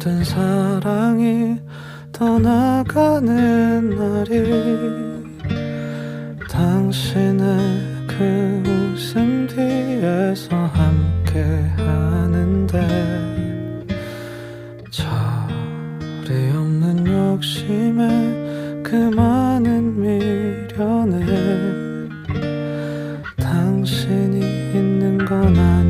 모든 사랑이 떠나가는 날이 당신의 그 웃음 뒤에서 함께 하는데 절이 없는 욕심에 그 많은 미련에 당신이 있는 건 아닌